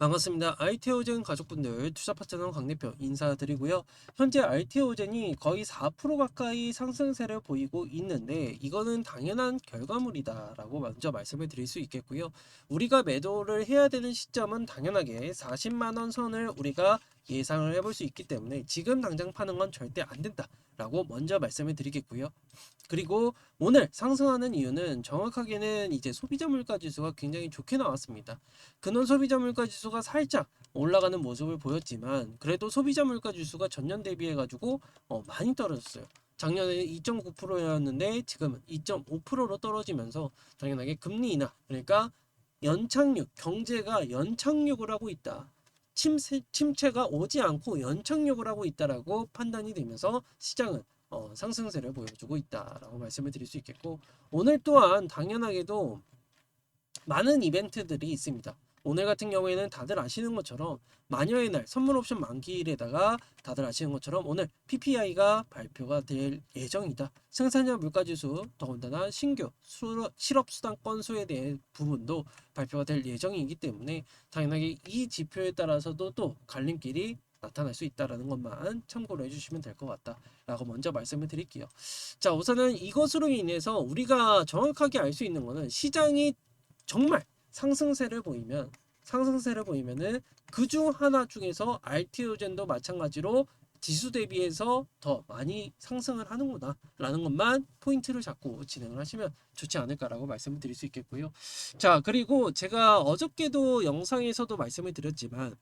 반갑습니다. IT오젠 가족분들 투자 파트너 강 대표 인사드리고요. 현재 IT오젠이 거의 4% 가까이 상승세를 보이고 있는데 이거는 당연한 결과물이다라고 먼저 말씀을 드릴 수 있겠고요. 우리가 매도를 해야 되는 시점은 당연하게 40만 원 선을 우리가 예상을 해볼 수 있기 때문에 지금 당장 파는 건 절대 안 된다라고 먼저 말씀을 드리겠고요. 그리고 오늘 상승하는 이유는 정확하게는 이제 소비자 물가 지수가 굉장히 좋게 나왔습니다. 근원 소비자 물가 지수가 살짝 올라가는 모습을 보였지만 그래도 소비자 물가 지수가 전년 대비해 가지고 어, 많이 떨어졌어요. 작년에 2.9%였는데 지금은 2.5%로 떨어지면서 당연하게 금리 인하 그러니까 연착륙 경제가 연착륙을 하고 있다. 침체, 침체가 오지 않고 연착륙을 하고 있다라고 판단이 되면서 시장은 어, 상승세를 보여주고 있다라고 말씀을 드릴 수 있겠고 오늘 또한 당연하게도 많은 이벤트들이 있습니다. 오늘 같은 경우에는 다들 아시는 것처럼 마녀의 날 선물 옵션 만기일에다가 다들 아시는 것처럼 오늘 PPI가 발표가 될 예정이다. 생산자 물가지수 더군다나 신규 실업수당 건수에 대한 부분도 발표가 될 예정이기 때문에 당연하게 이 지표에 따라서도 또 갈림길이 나타날 수 있다라는 것만 참고로 해주시면 될 것 같다라고 먼저 말씀을 드릴게요. 자 우선은 이것으로 인해서 우리가 정확하게 알 수 있는 거는 시장이 정말 상승세를 보이면 상승세를 보이면은 그 중 하나 중에서 알티오젠도 마찬가지로 지수 대비해서 더 많이 상승을 하는구나 라는 것만 포인트를 잡고 진행을 하시면 좋지 않을까라고 말씀을 드릴 수 있겠고요. 자 그리고 제가 어저께도 영상에서도 말씀을 드렸지만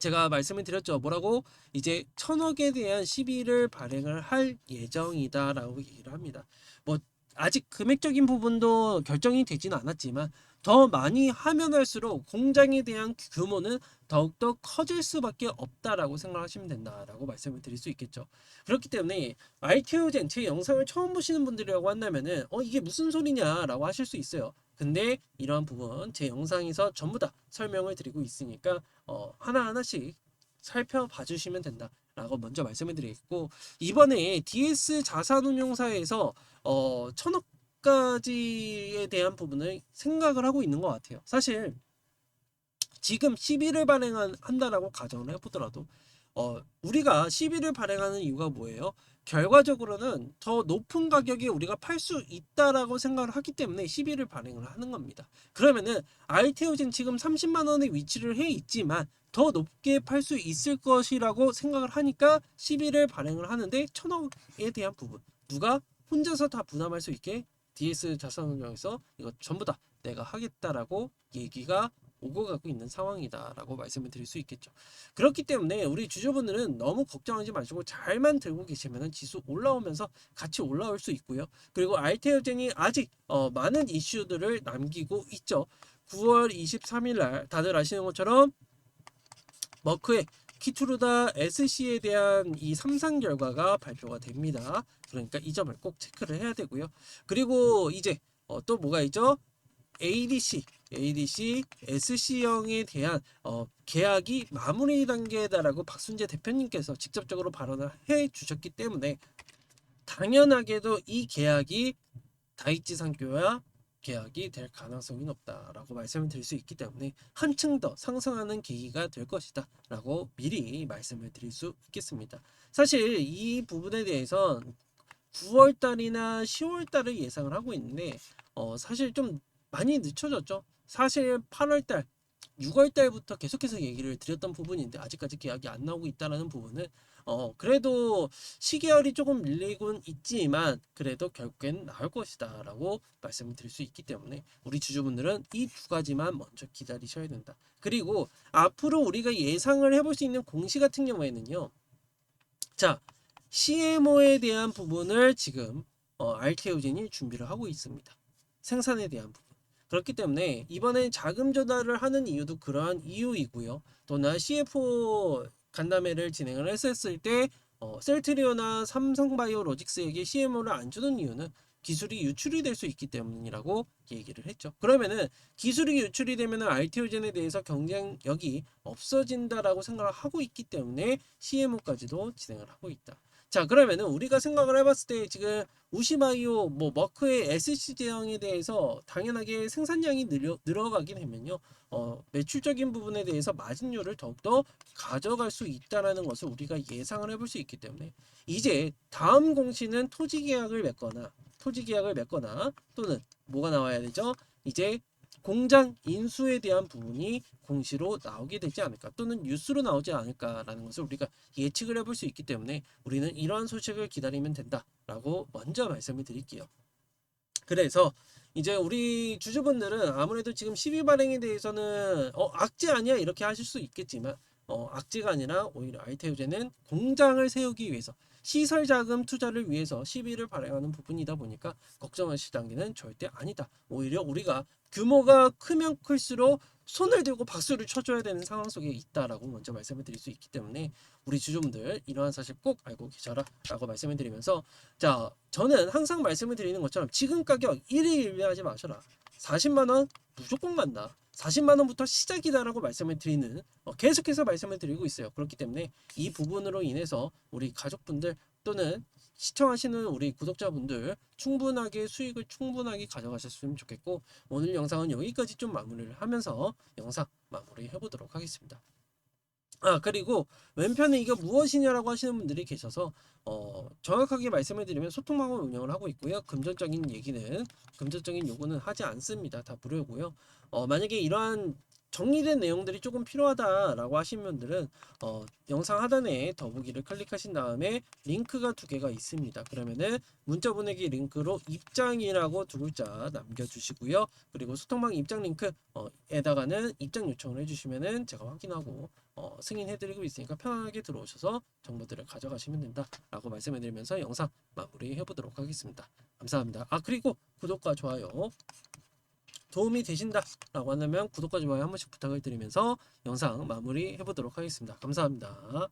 제가 말씀을 드렸죠. 뭐라고 이제 천억에 대한 시비를 발행을 할 예정이다라고 얘기를 합니다. 뭐 아직 금액적인 부분도 결정이 되지는 않았지만 더 많이 하면 할수록 공장에 대한 규모는 더욱더 커질 수밖에 없다라고 생각하시면 된다라고 말씀을 드릴 수 있겠죠. 그렇기 때문에 알테오젠 제 영상을 처음 보시는 분들이라고 한다면은 어 이게 무슨 소리냐라고 하실 수 있어요. 근데 이러한 부분 제 영상에서 전부 다 설명을 드리고 있으니까 어 하나하나씩 살펴봐 주시면 된다 라고 먼저 말씀을 드리겠고 이번에 DS 자산운용사에서 어 천억까지에 대한 부분을 생각을 하고 있는 것 같아요. 사실 지금 시비를 발행한 한다라고 가정을 해보더라도 어 우리가 시비를 발행하는 이유가 뭐예요? 결과적으로는 더 높은 가격에 우리가 팔 수 있다라고 생각을 하기 때문에 시비를 발행을 하는 겁니다. 그러면은 알테오젠 지금 30만 원에 위치를 해 있지만 더 높게 팔 수 있을 것이라고 생각을 하니까 시비를 발행을 하는데 천억에 대한 부분 누가 혼자서 다 부담할 수 있게 DS 자산운용에서 이거 전부 다 내가 하겠다라고 얘기가 오고 가고 있는 상황이다라고 말씀을 드릴 수 있겠죠. 그렇기 때문에 우리 주주분들은 너무 걱정하지 마시고 잘만 들고 계시면 지수 올라오면서 같이 올라올 수 있고요. 그리고 알테오젠이 아직 어, 많은 이슈들을 남기고 있죠. 9월 23일 날 다들 아시는 것처럼 머크의 키투르다 SC에 대한 이 삼상 결과가 발표가 됩니다. 그러니까 이 점을 꼭 체크를 해야 되고요. 그리고 이제 어, 또 뭐가 있죠? ADC, ADC, SC형에 대한 어, 계약이 마무리 단계다라고 박순재 대표님께서 직접적으로 발언을 해 주셨기 때문에 당연하게도 이 계약이 다이치 상교와 계약이 될 가능성이 높다라고 말씀을 드릴 수 있기 때문에 한층 더 상승하는 계기가 될 것이다 라고 미리 말씀을 드릴 수 있겠습니다. 사실 이 부분에 대해서 9월 달이나 10월 달을 예상을 하고 있는데 어 사실 좀 많이 늦춰졌죠. 사실 8월 달 6월 달부터 계속해서 얘기를 드렸던 부분인데 아직까지 계약이 안 나오고 있다라는 부분은 어 그래도 시계열이 조금 밀리곤 있지만 그래도 결국엔 나올 것이다라고 말씀을 드릴 수 있기 때문에 우리 주주분들은 이 두 가지만 먼저 기다리셔야 된다. 그리고 앞으로 우리가 예상을 해볼 수 있는 공시 같은 경우에는요. 자 CMO에 대한 부분을 지금 어, 알테오젠이 준비를 하고 있습니다. 생산에 대한 부분. 그렇기 때문에 이번에 자금 조달을 하는 이유도 그러한 이유이고요. 또나 CFO 간담회를 진행을 했었을 때 어, 셀트리오나 삼성바이오로직스에게 CMO를 안 주는 이유는 기술이 유출이 될 수 있기 때문이라고 얘기를 했죠. 그러면은 기술이 유출이 되면은 알티오젠에 대해서 경쟁력이 없어진다라고 생각을 하고 있기 때문에 CMO까지도 진행을 하고 있다. 자 그러면은 우리가 생각을 해봤을 때 지금 우시바이오 뭐 머크의 SC 제형에 대해서 당연하게 생산량이 늘려, 늘어가게 되면요 어, 매출적인 부분에 대해서 마진율을 더욱더 가져갈 수 있다라는 것을 우리가 예상을 해볼 수 있기 때문에 이제 다음 공시는 토지 계약을 맺거나 토지 계약을 맺거나 또는 뭐가 나와야 되죠? 이제 공장 인수에 대한 부분이 공시로 나오게 되지 않을까 또는 뉴스로 나오지 않을까라는 것을 우리가 예측을 해볼 수 있기 때문에 우리는 이러한 소식을 기다리면 된다라고 먼저 말씀을 드릴게요. 그래서 이제 우리 주주분들은 아무래도 지금 12 발행에 대해서는 어 악재 아니야 이렇게 하실 수 있겠지만 어 악재가 아니라 오히려 알테오제는 공장을 세우기 위해서 시설 자금 투자를 위해서 12를 발행하는 부분이다 보니까 걱정하실 단계는 절대 아니다. 오히려 우리가 규모가 크면 클수록 손을 들고 박수를 쳐줘야 되는 상황 속에 있다라고 먼저 말씀을 드릴 수 있기 때문에 우리 주주분들 이러한 사실 꼭 알고 계셔라라고 말씀을 드리면서 자 저는 항상 말씀을 드리는 것처럼 지금 가격 1위 1위하지 마셔라 40만 원 무조건 간다 40만 원부터 시작이다라고 말씀을 드리는 어, 계속해서 말씀을 드리고 있어요 그렇기 때문에 이 부분으로 인해서 우리 가족분들 또는 시청하시는 우리 구독자분들 충분하게 수익을 충분하게 가져가셨으면 좋겠고 오늘 영상은 여기까지 좀 마무리를 하면서 영상 마무리 해보도록 하겠습니다. 아 그리고 왼편에 이게 무엇이냐라고 하시는 분들이 계셔서 어 정확하게 말씀을 드리면 소통망을 운영을 하고 있고요. 금전적인 얘기는 금전적인 요구는 하지 않습니다. 다 무료고요. 어 만약에 이러한 정리된 내용들이 조금 필요하다라고 하신 분들은 어, 영상 하단에 더보기를 클릭하신 다음에 링크가 두 개가 있습니다. 그러면은 문자 보내기 링크로 입장이라고 두 글자 남겨주시고요. 그리고 소통방 입장 링크에다가는 입장 요청을 해주시면은 제가 확인하고 어, 승인해드리고 있으니까 편하게 들어오셔서 정보들을 가져가시면 된다라고 말씀해드리면서 영상 마무리해보도록 하겠습니다. 감사합니다. 아 그리고 구독과 좋아요 도움이 되신다 라고 한다면 구독과 좋아요 한 번씩 부탁을 드리면서 영상 마무리 해보도록 하겠습니다. 감사합니다.